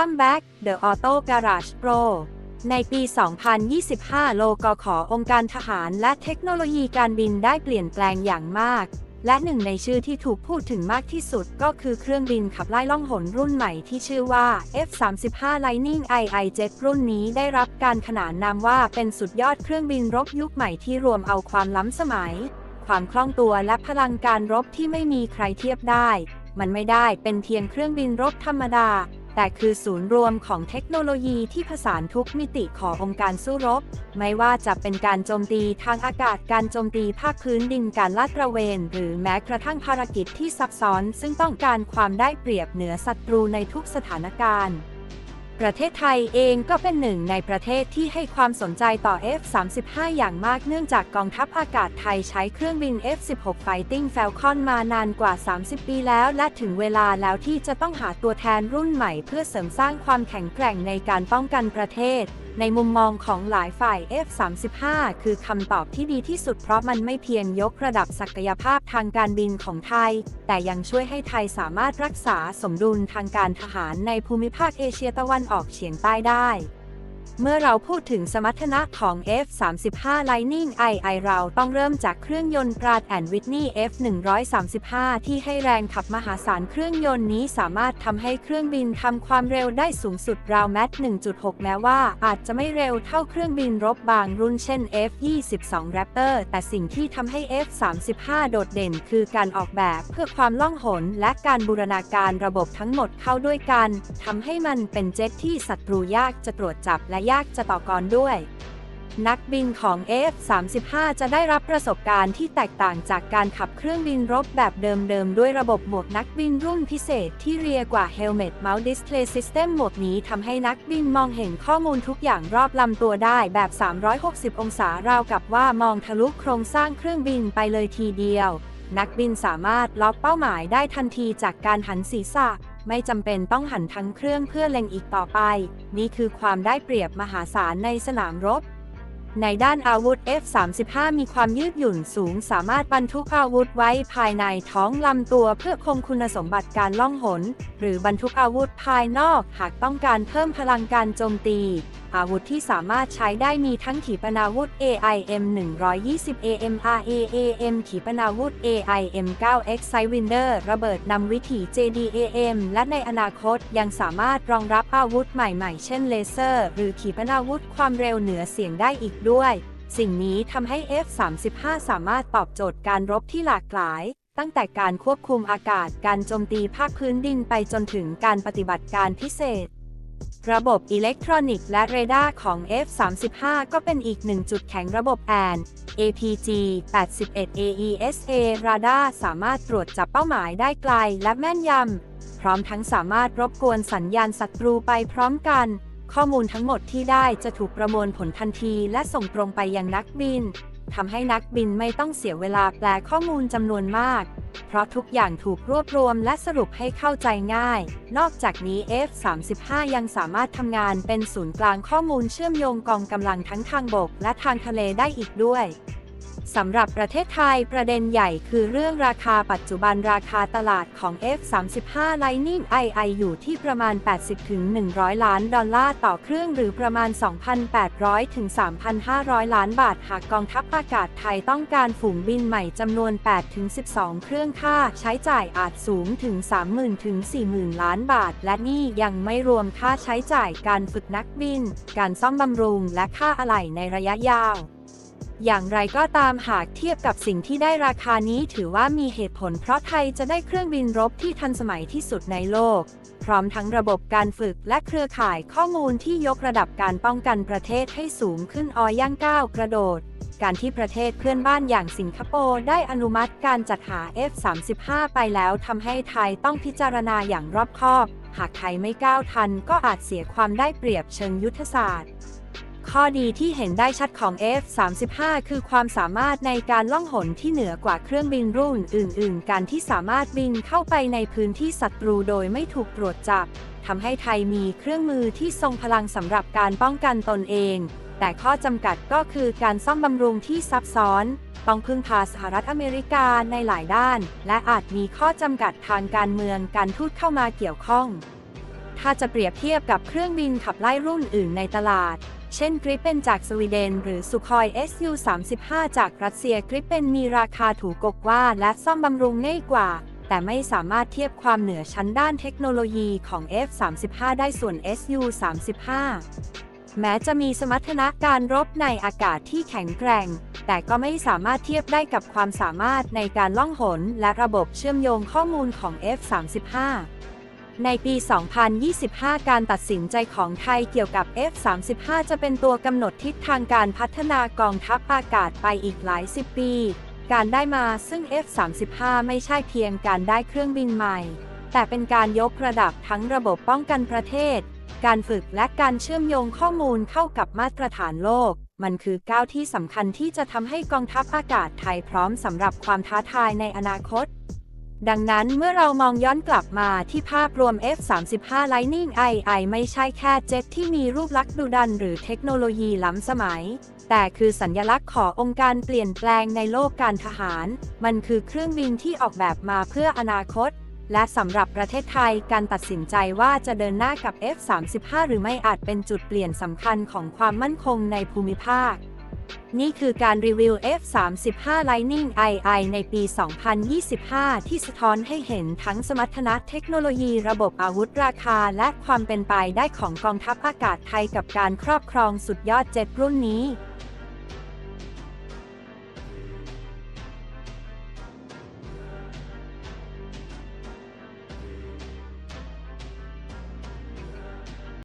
Comeback The Auto Garage Pro ในปี 2025 โลกขอองค์การทหารและเทคโนโลยีการบินได้เปลี่ยนแปลงอย่างมาก และหนึ่งในชื่อที่ถูกพูดถึงมากที่สุดก็คือเครื่องบินขับไล่ล่องหนรุ่นใหม่ที่ชื่อว่า F-35 Lightning II Jet รุ่นนี้ได้รับการขนานนามว่าเป็นสุดยอดเครื่องบินรบยุคใหม่ที่รวมเอาความล้ำสมัย ความคล่องตัวและพลังการรบที่ไม่มีใครเทียบได้ มันไม่ได้เป็นเพียงเครื่องบินรบธรรมดา แต่คือศูนย์รวมของเทคโนโลยีที่ผสานทุกมิติขององค์การสู้รบ ไม่ว่าจะเป็นการโจมตีทางอากาศการโจมตีภาคพื้นดินการลาดตระเวน หรือแม้กระทั่งภารกิจที่ซับซ้อน ซึ่งต้องการความได้เปรียบเหนือศัตรูในทุกสถานการณ์ ประเทศไทยเองก็เป็นหนึ่งในประเทศที่ให้ความสนใจต่อ F-35 อย่างมากเนื่องจากกองทัพอากาศไทยใช้เครื่องบิน F-16 Fighting Falcon มานานกว่า 30 ปีแล้ว และถึงเวลาแล้วที่จะต้องหาตัวแทนรุ่นใหม่เพื่อเสริมสร้างความแข็งแกร่งในการป้องกันประเทศ ในมุมมองของหลายฝ่าย F-35 คือคำตอบที่ดีที่สุดเพราะมันไม่เพียงยกระดับศักยภาพทางการบินของไทย แต่ยังช่วยให้ไทยสามารถรักษาสมดุลทางการทหารในภูมิภาคเอเชียตะวันออกเฉียงใต้ได้ เมื่อเราพูดถึงสมรรถนะของ F-35 Lightning II เราต้องเริ่มจากเครื่องยนต์ Pratt Whitney F135 ที่ให้แรงขับมหาศาลเครื่องยนต์นี้สามารถทำให้เครื่องบินทำความเร็วได้สูงสุดราวแมท1.6 แม้ว่าอาจจะไม่เร็วเท่าเครื่องบินรบบางรุ่นเช่น F22 Raptor แต่สิ่งที่ทำให้ F35 โดดเด่นคือการออกแบบเพื่อความล่องหนและการบูรณาการระบบทั้งหมดเข้าด้วยกันทำให้มันเป็นเจ็ตที่ศัตรูยากจะตรวจจับและยากจะต่อกรด้วย นักบินของ F35 จะได้รับประสบการณ์ที่แตกต่างจากการขับเครื่องบินรบแบบเดิมๆ ด้วยระบบหมวกนักบินรุ่นพิเศษที่เรียกว่า Helmet Mount Display System หมวกนี้ทำให้นักบินมองเห็นข้อมูลทุกอย่างรอบลำตัวได้แบบ 360 องศาราวกับว่ามองทะลุโครงสร้างเครื่องบินไปเลยทีเดียว นักบินสามารถล็อกเป้าหมายได้ทันทีจากการหันศีรษะ ไม่จำเป็นต้องหันทั้งเครื่องเพื่อเล็งอีกต่อไป นี่คือความได้เปรียบมหาศาลในสนามรบ ในด้านอาวุธ F35 มีความยืดหยุ่นสูงสามารถบรรทุกอาวุธไว้ภายในท้องลำตัวเพื่อคงคุณสมบัติการล่องหน หรือบรรทุกอาวุธภายนอกหากต้องการเพิ่มพลังการโจมตี อาวุธที่สามารถใช้ได้มีทั้งขีปนาวุธ AIM 120 AMRA AM ขีปนาวุธ AIM 9X Sidewinder ระเบิดนำวิถี JDAM และในอนาคตยังสามารถรองรับอาวุธใหม่ๆ เช่นเลเซอร์ หรือขีปนาวุธความเร็วเหนือเสียงได้อีกด้วย สิ่งนี้ทำให้ F35 สามารถตอบโจทย์การรบที่หลากหลายตั้งแต่การควบคุมอากาศ การโจมตีภาคพื้นดินไปจนถึงการปฏิบัติการพิเศษ ระบบอิเล็กทรอนิกส์และเรดาร์ของ F35 ก็เป็นอีกหนึ่งจุดแข็งระบบแอน APG 81 AESA ราดาร์สามารถตรวจจับเป้าหมายได้ไกลและแม่นยำ พร้อมทั้งสามารถรบกวนสัญญาณศัตรูไปพร้อมกัน ข้อมูลทั้งหมดที่ได้จะถูกประมวลผลทันทีและส่งตรงไปยังนักบิน ทำให้นักบินไม่ต้องเสียเวลาแปลข้อมูลจำนวนมาก เพราะทุกอย่างถูกรวบรวมและสรุปให้เข้าใจง่าย นอกจากนี้ F35 ยังสามารถทำงานเป็นศูนย์กลางข้อมูลเชื่อมโยงกองกำลังทั้งทางบกและทางทะเลได้อีกด้วย สำหรับประเทศไทยประเด็นใหญ่คือเรื่องราคาปัจจุบันราคาตลาดของ F35 Lightning II อยู่ที่ประมาณ 80-100 ล้านดอลลาร์ต่อเครื่องหรือประมาณ 2,800ถึง3,500 ล้านบาท หากกองทัพอากาศไทยต้องการฝูงบินใหม่จำนวน 8-12 เครื่องค่าใช้จ่ายอาจสูงถึง 30,000ถึง40,000 ล้านบาท และนี่ยังไม่รวมค่าใช้จ่ายการฝึกนักบิน การซ่อมบำรุงและค่าอะไหล่ในระยะยาว อย่างไรก็ตามหากเทียบกับสิ่งที่ได้ราคานี้ถือว่ามีเหตุผลเพราะไทยจะได้เครื่องบินรบที่ทันสมัยที่สุดในโลก พร้อมทั้งระบบการฝึกและเครือข่ายข้อมูลที่ยกระดับการป้องกันประเทศให้สูงขึ้นออย่างก้าวกระโดด การที่ประเทศเพื่อนบ้านอย่างสิงคโปร์ได้อนุมัติการจัดหา F35 ไปแล้วทำให้ไทยต้องพิจารณาอย่างรอบคอบ หากไทยไม่ก้าวทันก็อาจเสียความได้เปรียบเชิงยุทธศาสตร์ ข้อดีที่เห็นได้ชัดของ F35 คือความสามารถในการล่องหนที่เหนือกว่าเครื่องบินรุ่นอื่น ๆ การที่สามารถบินเข้าไปในพื้นที่ศัตรูโดยไม่ถูกตรวจจับทำให้ไทยมีเครื่องมือที่ทรงพลังสำหรับการป้องกันตนเอง แต่ข้อจำกัดก็คือการซ่อมบำรุงที่ซับซ้อนต้องพึ่งพาสหรัฐอเมริกาในหลายด้าน และอาจมีข้อจำกัดทางการเมืองการทูตเข้ามาเกี่ยวข้อง ถ้าจะเปรียบเทียบกับเครื่องบินขับไล่รุ่นอื่นในตลาด เช่นกริปเป็นจากสวีเดน หรือสุคอย SU-35 จากรัสเซียกริปเป็นมีราคาถูกกกว่าและซ่อมบำรุงง่ายกว่า แต่ไม่สามารถเทียบความเหนือชั้นด้านเทคโนโลยีของ F-35 ได้ส่วน SU-35 แม้จะมีสมรรถนะการรบในอากาศที่แข็งแกร่ง แต่ก็ไม่สามารถเทียบได้กับความสามารถในการล่องหน และระบบเชื่อมโยงข้อมูลของ F-35 ในปี 2025 การตัดสินใจของไทยเกี่ยวกับ F-35 จะเป็นตัวกำหนดทิศทางการพัฒนากองทัพอากาศไปอีกหลายสิบปี การได้มาซึ่ง F-35 ไม่ใช่เพียงการได้เครื่องบินใหม่ แต่เป็นการยกระดับทั้งระบบป้องกันประเทศ การฝึกและการเชื่อมโยงข้อมูลเข้ากับมาตรฐานโลก มันคือก้าวที่สำคัญที่จะทำให้กองทัพอากาศไทยพร้อมสำหรับความท้าทายในอนาคต ดังนั้นเมื่อเรามองย้อนกลับมาที่ภาพรวม F-35 Lightning II ไม่ใช่แค่เจ็ตที่มีรูปลักษณ์ดุดันหรือเทคโนโลยีล้ำสมัย แต่คือสัญญลักษณ์ขององค์การเปลี่ยนแปลงในโลกการทหาร มันคือเครื่องบินที่ออกแบบมาเพื่ออนาคต และสำหรับประเทศไทยการตัดสินใจว่าจะเดินหน้ากับ F-35 หรือไม่อาจเป็นจุดเปลี่ยนสำคัญของความมั่นคงในภูมิภาค นี่คือการรีวิว F-35 Lightning II ในปี 2025 ที่สะท้อนให้เห็นทั้งสมรรถนะเทคโนโลยีระบบอาวุธราคาและความเป็นไปได้ของกองทัพอากาศไทยกับการครอบครองสุดยอดเจ็ตรุ่นนี้